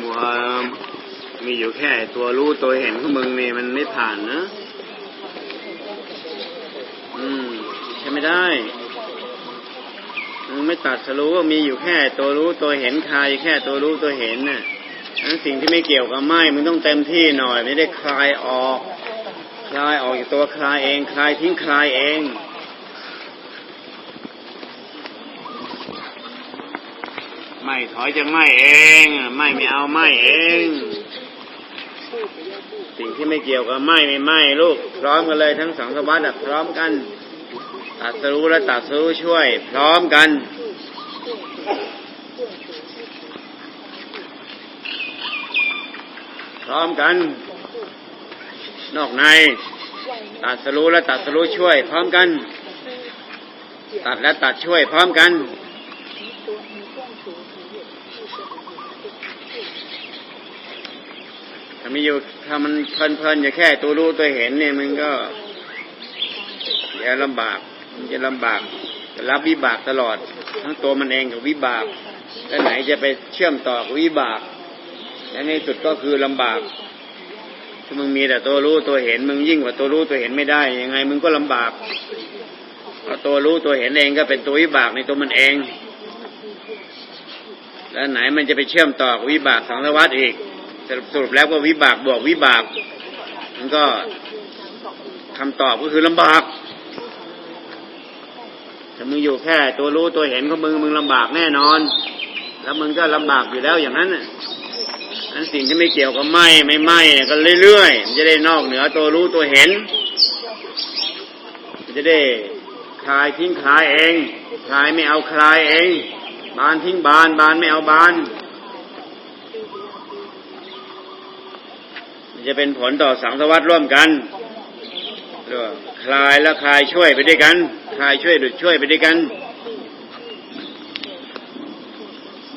มัวมีอยู่แค่ตัวรู้ตัวเห็นของมึงนี่มันไม่ผ่านนะ อืมใช่ไม่ได้มึงไม่ตัดสรู้ว่ามีอยู่แค่ตัวรู้ตัวเห็นคลายแค่ตัวรู้ตัวเห็นน่ะนั้นสิ่งที่ไม่เกี่ยวกับไม้มึงต้องเต็มที่หน่อย ไม่ได้คลายออก คลายออกจากตัวคลายเอง คลายทิ้งคลายเอง ไม่ถอยจากไม่เอง ไม่ไม่เอาไม่เอง สิ่งที่ไม่เกี่ยวกับไม่ไม่ไม่ลูก พร้อมกันเลยทั้งสองสวัสดิ์อะพร้อมกันตัดสู้และตัดสู้ช่วย พร้อมกันพร้อมกัน นอกในตัดสรู้และตัดสรู้ช่วย พร้อมกัน ตัดและตัดช่วยพร้อมกัน ถ้า มีอยู่ถ้ามันเพลินๆอยู่แค่ตัวรู้ตัวเห็นเนี่ยมันก็จะลำบากมันจะลำบากจะรับวิบากตลอด ทั้งตัวมันเองกับวิบากแล้วไหนจะไปเชื่อมต่อกับวิบากและในสุดก็คือลำบากถ้ามึงมีแต่ตัวรู้ตัวเห็นมึงยิ่งกว่าตัวรู้ตัวเห็นไม่ได้ยังไง มึงก็ลำบากเพราะตัวรู้ตัวเห็นเองก็เป็นตัววิบากในตัวมันเอง แล้วไหนมันจะไปเชื่อมต่อกับวิบากสังสารวัฏอีก สรุปแล้วก็วิบากบวกวิบาก มันก็คำตอบก็คือลำบากถ้ามึงอยู่แค่ตัวรู้ตัวเห็นของมึงมึงลำบากแน่นอน แล้วมึงก็ลำบากอยู่แล้วอย่างนั้นอันสิ่งที่ไม่เกี่ยวกับไหมไม่ไม่ก็เรื่อยๆมันจะได้นอกเหนือตัวรู้ตัวเห็นมันจะได้คลายทิ้งคลายเองคลายไม่เอาคลายเอง บานทิ้งบานบานไม่เอาบาน มัน จะเป็นผลต่อสังสวัสดร่วมกันเรียกว่าคลายและคลายช่วยไปด้วยกันคลายช่วยดุดช่วยไปด้วยกัน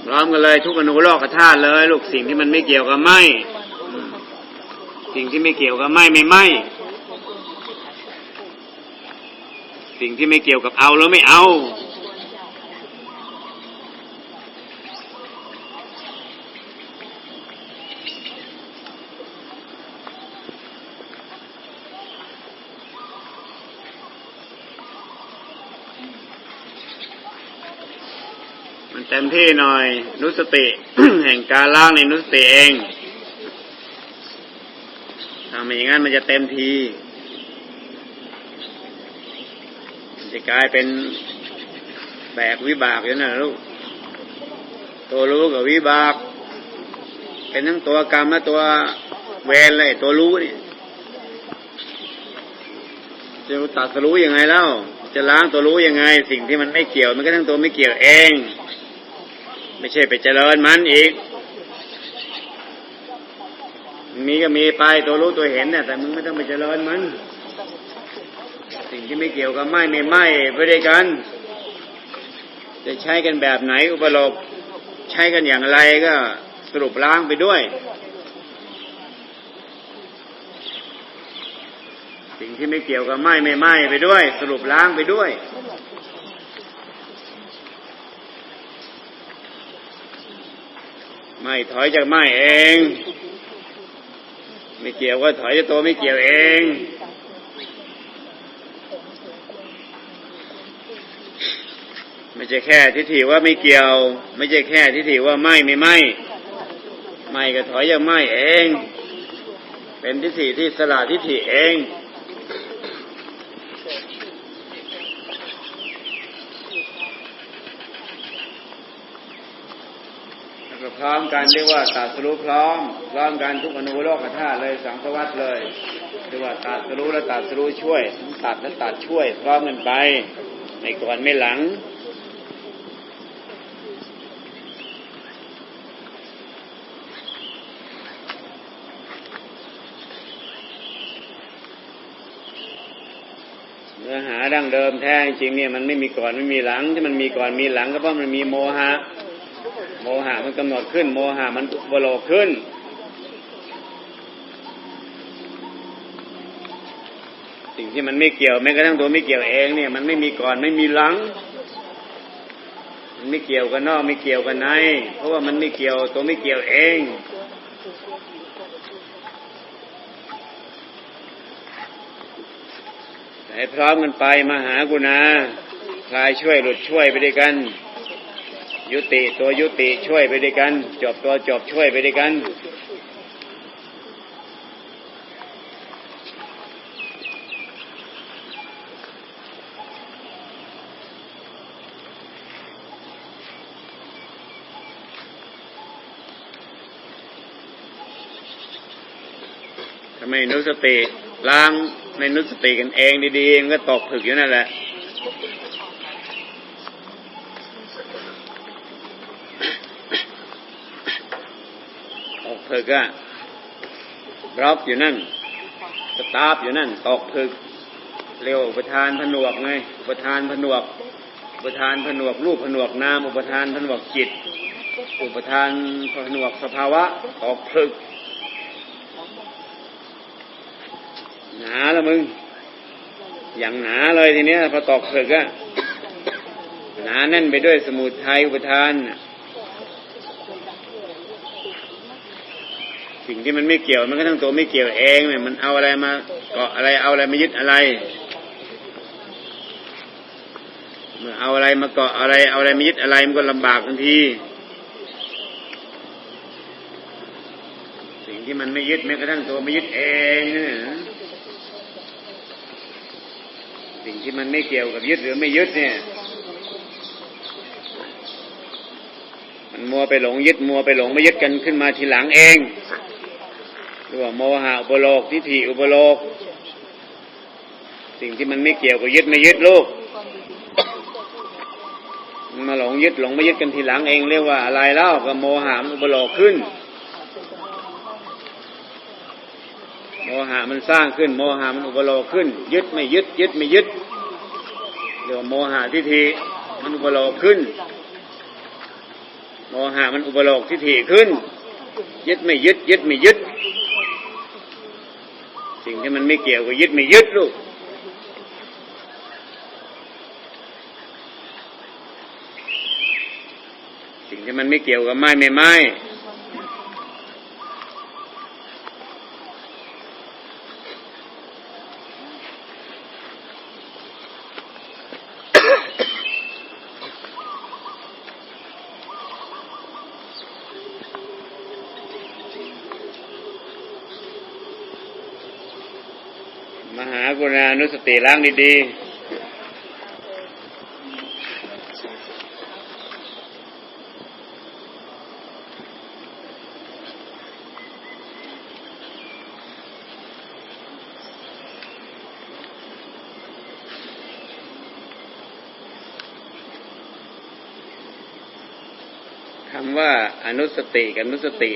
พร้อมกันเลยทุกอนุโลกธาตุเลย ลูกสิ่งที่มันไม่เกี่ยวกับไมอืมสิ่งที่ไม่เกี่ยวกับไหมไม่ไหมสิ่งที่ไม่เกี่ยวกับเอาแล้วไม่เอา ต็มที่หน่อยนุสติ แห่งการล้างในนุสติเองทำอย่างนั้นมันจะเต็มทีมันจะกลายเป็นแบกวิบากอยู่นั่นนะลูก ตัวรู้กับวิบาก เป็นทั้งตัวกรรมและตัวเวรเลยตัวรู้นี่จะตัดสรู้ยังไงแล้ว จะล้างตัวรู้ยังไง สิ่งที่มันไม่เกี่ยว มันก็ทั้งตัวไม่เกี่ยวเอง ไม่ใช่ไปเจริญมันอีก มีก็มีไปตัวรู้ตัวเห็นเนี่ยแต่มึงไม่ต้องไปเจริญมัน สิ่งที่ไม่เกี่ยวกับไม่ไม่ไม่ไปด้วยกัน จะใช้กันแบบไหนอุปโลกใช้กันอย่างไรก็สรุปล้างไปด้วย สิ่งที่ไม่เกี่ยวกับไม่ไม่ไม่ไปด้วย สรุปล้างไปด้วย ไม่ถอยจากไม่เอง ไม่เกี่ยวก็ถอยจากตัวไม่เกี่ยวเองไม่ใช่แค่ทิฏฐิว่าไม่เกี่ยว ไม่ใช่แค่ทิฏฐิว่าไม่ไม่ไม่ไม่ก็ถอยจากไม่เอง เป็นทิฏฐิที่สละทิฏฐิเอง แล้วก็ พร้อมกันเรียกว่าตัดสรู้พร้อม พร้อมกันทุกอนุโลกธาตุเลยสังสวัสดเลยเรียกว่าตัดสรู้และตัดสรู้ช่วยทั้งตัดและตัดช่วย พร้อมกันไปไม่ก่อนไม่หลังเนื้อหาดั้งเดิมแท้จริงเนี่ยมันไม่มีก่อนไม่มีหลังที่มันมีก่อนมีหลังก็เพราะมันมีโมหะ โมหะมันกำหนดขึ้น โมหะมันบโลกขึ้น สิ่งที่มันไม่เกี่ยวแม้กระทั่งตัวไม่เกี่ยวเองเนี่ย มันไม่มีก่อนไม่มีหลัง มันไม่เกี่ยวกันนอกไม่เกี่ยวกันใน เพราะว่ามันไม่เกี่ยวตัวไม่เกี่ยวเองให้พร้อมกันไปมาหากุณาคลายช่วยหลุดช่วยไปด้วยกัน ยุติตัวยุติช่วยไปด้วยกัน จบตัวจบช่วยไปด้วยกันทำไมนุสติล้างไม่นุสติกันเองดีๆมันก็ตกผึกอยู่นั่นแหละ ผึกอะรอบอยู่นั่นสตาร์ฟอยู่นั่น ตอกผึก เร็วอุปทานผนวกไงอุปทานผนวก อุปทานผนวก รูปผนวกนามอุปทานผนวกจิต อุปทานผนวกสภาวะ ตอกผึกหนาล้วมึง อย่างหนาเลยทีเนี้ยพอตอกผึกอะหนาแน่นไปด้วยสมุทัยอุปทาน สิ่งที่มันไม่เกี่ยวมันก็ทั้งตัวไม่เกี่ยวเองเนี่ยมันเอาอะไรมาเกาะอะไรเอาอะไรมายึดอะไรเมื่อเอาอะไรมาเกาะอะไร เอาอะไรมายึดอะไรมันก็ลำบากทันที สิ่งที่มันไม่ยึดแม้กระทั่งตัวไม่ยึดเองเนี่ยสิ่งที่มันไม่เกี่ยวกับยึดหรือไม่ยึดเนี่ย มันมัวไปหลงยึดมัวไปหลงไม่ยึดกันขึ้นมาทีหลังเอง รือว่าโมหะอุปโลกทิฏฐิอุปโลก สิ่งที่มันไม่เกี่ยวกับยึดไม่ยึดลูกมาหลงยึดหลงไม่ยึดกันทีหลังเองเรียกว่าอะไรเล่าก็โมหะมันอุปโลกขึ้น โมหะมันสร้างขึ้น โมหะมันอุปโลกขึ้น ยึดไม่ยึด ยึดไม่ยึดเรียกว่าโมหะทิฏฐิมันอุปโลกขึ้น โมหะมันอุปโลกทิฏฐิขึ้น ยึดไม่ยึด ยึดไม่ยึด สิ่งที่มันไม่เกี่ยวกับยึดไม่ยึดลูกสิ่งที่มันไม่เกี่ยวกับไม้ไม่ไม้ม นุสติล้างดีๆคำว่าอนุสติกับนุสติ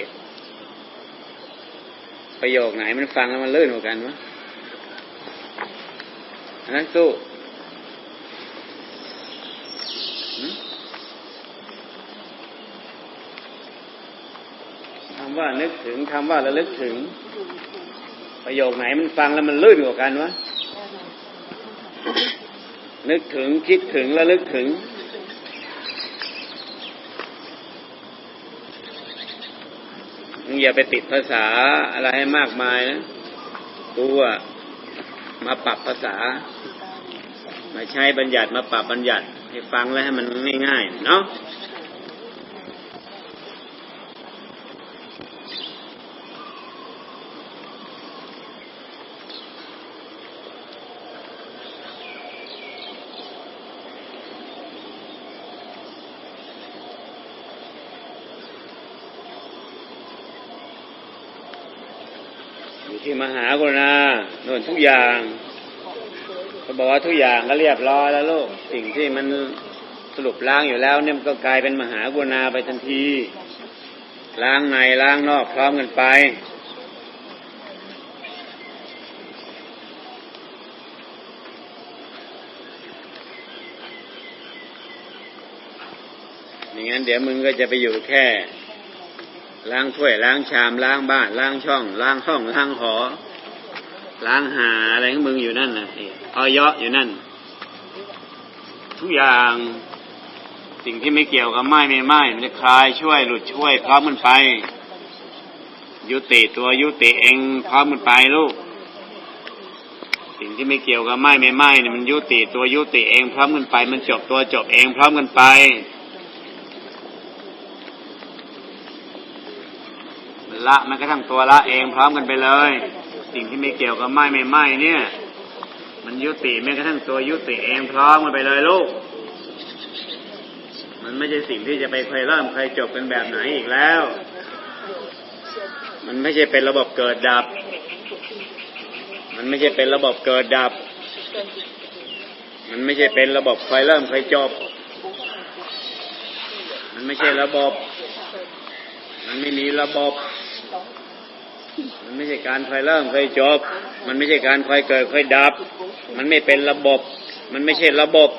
ประโยคไหนมันฟังแล้วมันลื่นกว่ากันวะ อันนั้นสู้คำว่านึกถึงคำว่าระลึกถึง ประโยคไหนมันฟังแล้วมันลื่นกว่ากันวะนึกถึงคิดถึงระลึกถึงอย่าไปติดภาษาอะไรให้มากมายนะตัว มาปรับภาษา มาใช้บัญญัติมาปรับบัญญัติให้ฟังแล้วให้มันง่ายๆเนาะ ที่มหากรุณาโน่นทุกอย่างเขาบอกว่าทุกอย่างก็เรียบร้อยแล้วลูกสิ่งที่มันสรุปล้างอยู่แล้ว เนี่ยมันก็กลายเป็นมหากรุณาไปทันที ล้างในล้างนอกพร้อมกันไปอย่างนั้นเดี๋ยวมึงก็จะไปอยู่แค่ ล้างถ้วยล้างชามล้างบ้าน ล้างช่อง ล้างห้องล้างหอ ล้างหาอะไรของมึงอยู่นั่นนะไอ้ออยะอยู่นั่น ทุกอย่างสิ่งที่ไม่เกี่ยวกับไม้ไม่ไม้มันจะคลายช่วยหลุดช่วยพร้อมมันไป ยุติตัวยุติเองพร้อมมันไปลูกสิ่งที่ไม่เกี่ยวกับไม้ไม่ไม้เนี่ยมันยุติตัวยุติเองพร้อมกันไป มันจบตัวจบเองพร้อมกันไป มัน ละมันกระทั่งตัวละเองพร้อมกันไปเลย สิ่งที่ไม่เกี่ยวกับไหม้ไม่ไหม้เนี่ย มันยุติแม้กระทั่งตัวยุติเองพร้อมกันไปเลยลูก มันไม่ใช่สิ่งที่จะไปเคยเริ่มเคยจบกันแบบไหนอีกแล้ว มันไม่ใช่เป็นระบบเกิดดับ มันไม่ใช่เป็นระบบเกิดดับ มันไม่ใช่เป็นระบบเคยเริ่มเคยจบ มันไม่ใช่ระบบมันไม่มีระบบ มันไม่ใช่การเคยเริ่มเคยจบ มันไม่ใช่การเคยเกิดเคยดับ มันไม่เป็นระบบ มันไม่ใช่ระบบ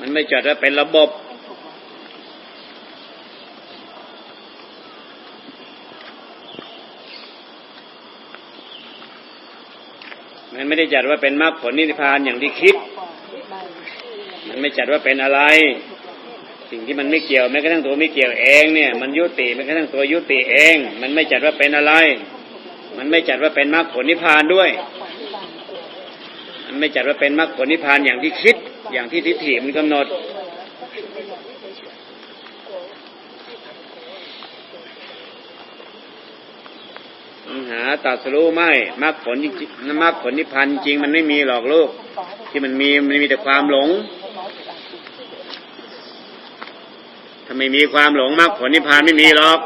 มันไม่จัดว่าเป็นระบบมันไม่ได้จัดว่าเป็นมรรคผลนิพพานอย่างที่คิด มันไม่จัดว่าเป็นอะไร สิ่งที่มันไม่เกี่ยวแม้กระทั่งตัวไม่เกี่ยวเองเนี่ย มันยุติแม้กระทั่งตัวยุติเอง มันไม่จัดว่าเป็นอะไร มันไม่จัดว่าเป็นมรรคผลนิพพานด้วย มันไม่จัดว่าเป็นมรรคผลนิพพานอย่างที่คิด อย่างที่ทิฏฐิมันกำหนดหาตัดสู้ไม่มรรคผลนิมรรคผลนิพพานจริงมันไม่มีหรอกลูก ที่มันมีมันมีแต่ความหลง ถ้า ไม่มีความหลงมรรคผลนิพพานไม่มีหรอก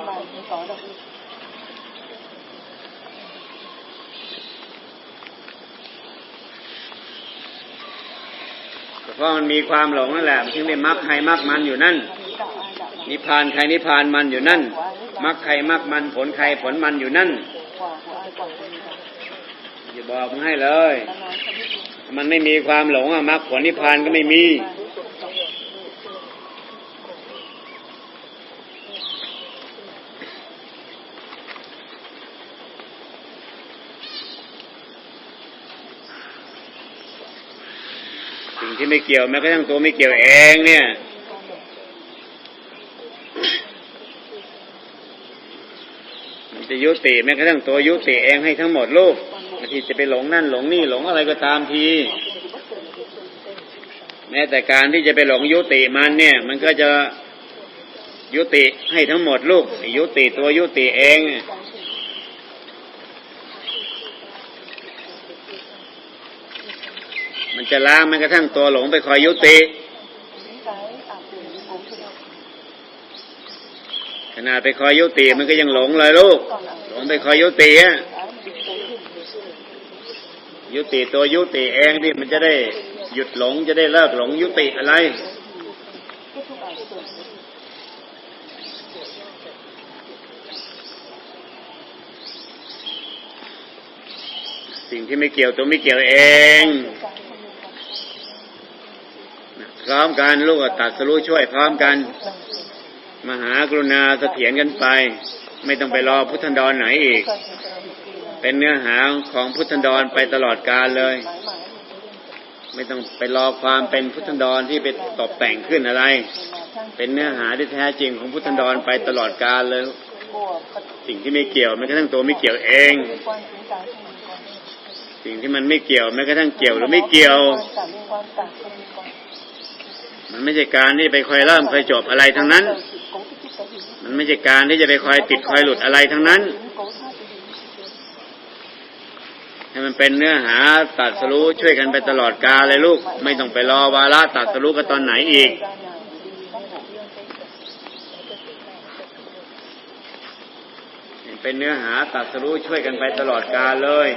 เพราะมันมีความหลงนั่นแหละถึงได้มรรคใครมรรคมันอยู่นั่น นิพพานใครนิพพานมันอยู่นั่นมรรคใครมรรคมันผลใครผลมันอยู่นั่นอย่าบอกมึงให้เลย มันไม่มีความหลงอะมรรคผลนิพพานก็ไม่มี ที่ไม่เกี่ยวแม้กระทั่งตัวไม่เกี่ยวเองเนี่ยมันจะยุติแม้กระทั่งตัวยุติเองให้ทั้งหมดลูกบางทีจะไปหลงนั่นหลงนี่หลงอะไรก็ตามที แม้แต่การที่จะไปหลงยุติมันเนี่ย มันก็จะยุติให้ทั้งหมดลูกยุติตัวยุติเอง มันจะล้างแม้กระทั่งตัวหลงไปคอยยุติขนาดไปคอยยุติมันก็ยังหลงเลยลูก หลงไปคอยยุติอะยุติตัวยุติเองที่มันจะได้หยุดหลงจะได้เลิกหลงยุติอะไร สิ่งที่ไม่เกี่ยวตัวไม่เกี่ยวเอง พร้อมกันลูกก็ตัดสรู้ช่วยพร้อมกัน มหากรุณาเสถียรกันไป ไม่ต้องไปรอพุทธันดรไหนอีก เป็นเนื้อหาของพุทธันดรไปตลอดกาลเลย ไม่ต้องไปรอความเป็นพุทธันดรที่ไปตกแต่งขึ้นอะไร เป็นเนื้อหาที่แท้จริงของพุทธันดรไปตลอดกาลเลย สิ่งที่ไม่เกี่ยวแม้กระทั่งตัวไม่เกี่ยวเองสิ่งที่มันไม่เกี่ยวแม้กระทั่งเกี่ยวหรือไม่เกี่ยว มันไม่ใช่การที่ไปคอยเริ่มคอยจบอะไรทั้งนั้น มันไม่ใช่การที่จะไปคอยติดคอยหลุดอะไรทั้งนั้น ให้มันเป็นเนื้อหาตัดสรู้ช่วยกันไปตลอดกาลเลยลูก ไม่ต้องไปรอวาระตัดสรู้กันตอนไหนอีกเป็นเนื้อหาตัดสรู้ช่วยกันไปตลอดกาลเลย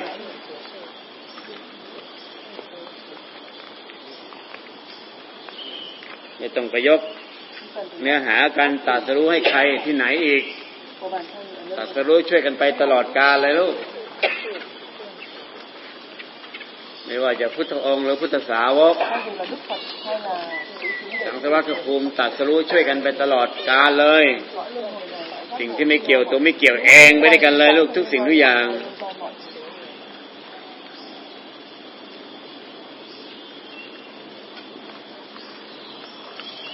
ไม่ต้องไปยก เนื้อหาการตัดสรู้ให้ใครที่ไหนอีกตัดสรู้ช่วยกันไปตลอดกาลเลยลูก ไม่ว่าจะพุทธองค์หรือพุทธสาวกสังสวัสดิ์ภูมิตัดสรู้ช่วยกันไปตลอดกาลเลย สิ่งที่ไม่เกี่ยวตัวไม่เกี่ยวเองไปด้วยกันเลยลูกทุกสิ่งทุกอย่าง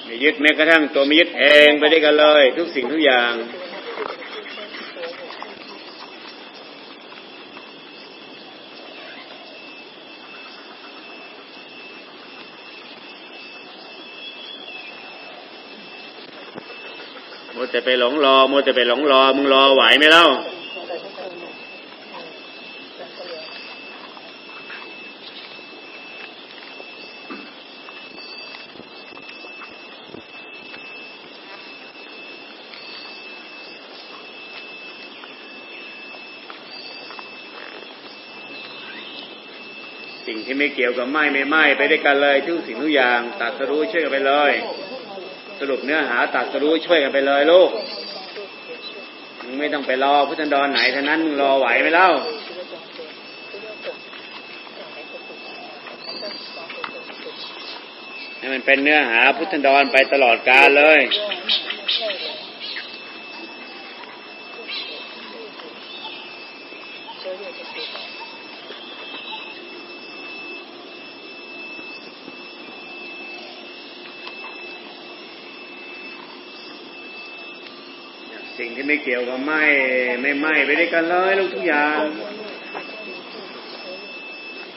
ไม่ยึดแม้กระทั่งตัวไม่ยึดเองไปได้กันเลย ทุกสิ่งทุกอย่างโมวแต่ไปหลงรอโมวแต่ไปหลงรอมึงรอไหวไหมเล่า สิ่งที่ไม่เกี่ยวกับไหม้ไม่ไหม้ไปได้วยกันเลยทุกสิ่งทุกอย่างตัดสรู้ช่วยกันไปเลย สรุปเนื้อหาตัดสรู้ช่วยกันไปเลยลูกมึงไม่ต้องไปรอพุทธันดรไหนเท่านั้นมึงรอไหวไหมเล่าให้มันเป็นเนื้อหาพุทธันดรไปตลอดกาลเลย สิ่งที่ไม่เกี่ยวกับไหม้ไม่ไหม้ไปด้วยกันเลยลูกทุกอย่าง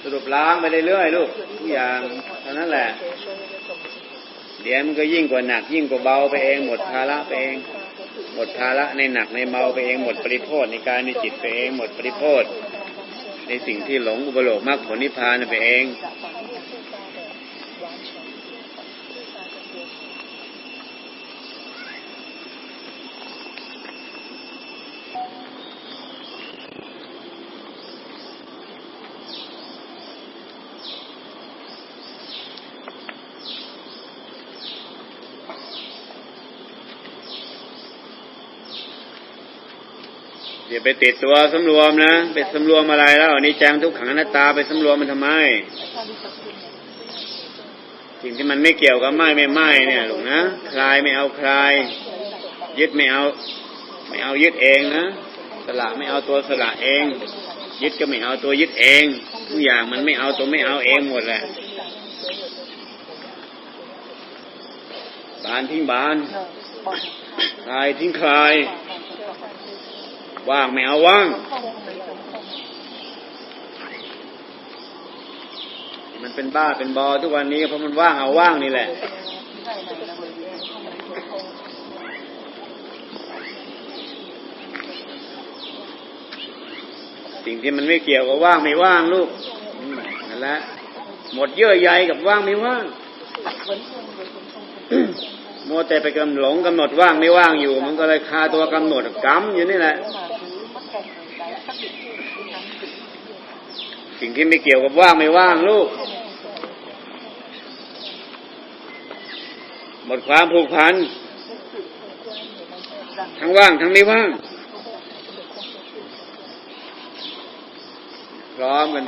สรุปล้างไปเรื่อยๆลูกทุกอย่างเท่านั้นแหละเดี๋ยวมันก็ยิ่งกว่าหนัก ยิ่งกว่าเบาไปเองหมดภาระไปเองหมดภาระในหนักในเบาไปเองหมดปริโภทในกายในจิตไปเองหมดปริโภทในสิ่งที่หลงอุปโลกมรรคผลนิพพานไปเอง อย่าไปติดตัวสำรวมนะไปสำรวมอะไรแล้วอันนี้จังทุกขังอนัตตาไปสำรวมมันทำไมสิ่งที่มันไม่เกี่ยวกับไม้ไม่ไม้เนี่ยหลูกนะคลายไม่เอาคลาย ยึดไม่เอา ไม่เอายึดเองนะสละไม่เอาตัวสละเอง ยึดก็ไม่เอาตัวยึดเองทุกอย่างมันไม่เอาตัวไม่เอาเองหมดแหละบานทิ้งบานคลายทิ้งคลาย ว่างไม่เอาว่างมันเป็นบ้าเป็นบอทุกวันนี้เพราะมันว่างเอาว่างนี่แหละสิ่งที่มันไม่เกี่ยวกับว่างไม่ว่างลูกนั่นแหละหมดเยื่อใยกับว่างไม่ว่างมัวแต่ไปกำหลงกำหนดว่างไม่ว่างอยู่ มันก็เลยคาตัวกำหนดกำอยู่นี่แหละ สิ่งที่ไม่เกี่ยวกับว่างไม่ว่างลูก หมดความผูกพัน ทั้งว่างทั้งไม่ว่างพร้อมกัน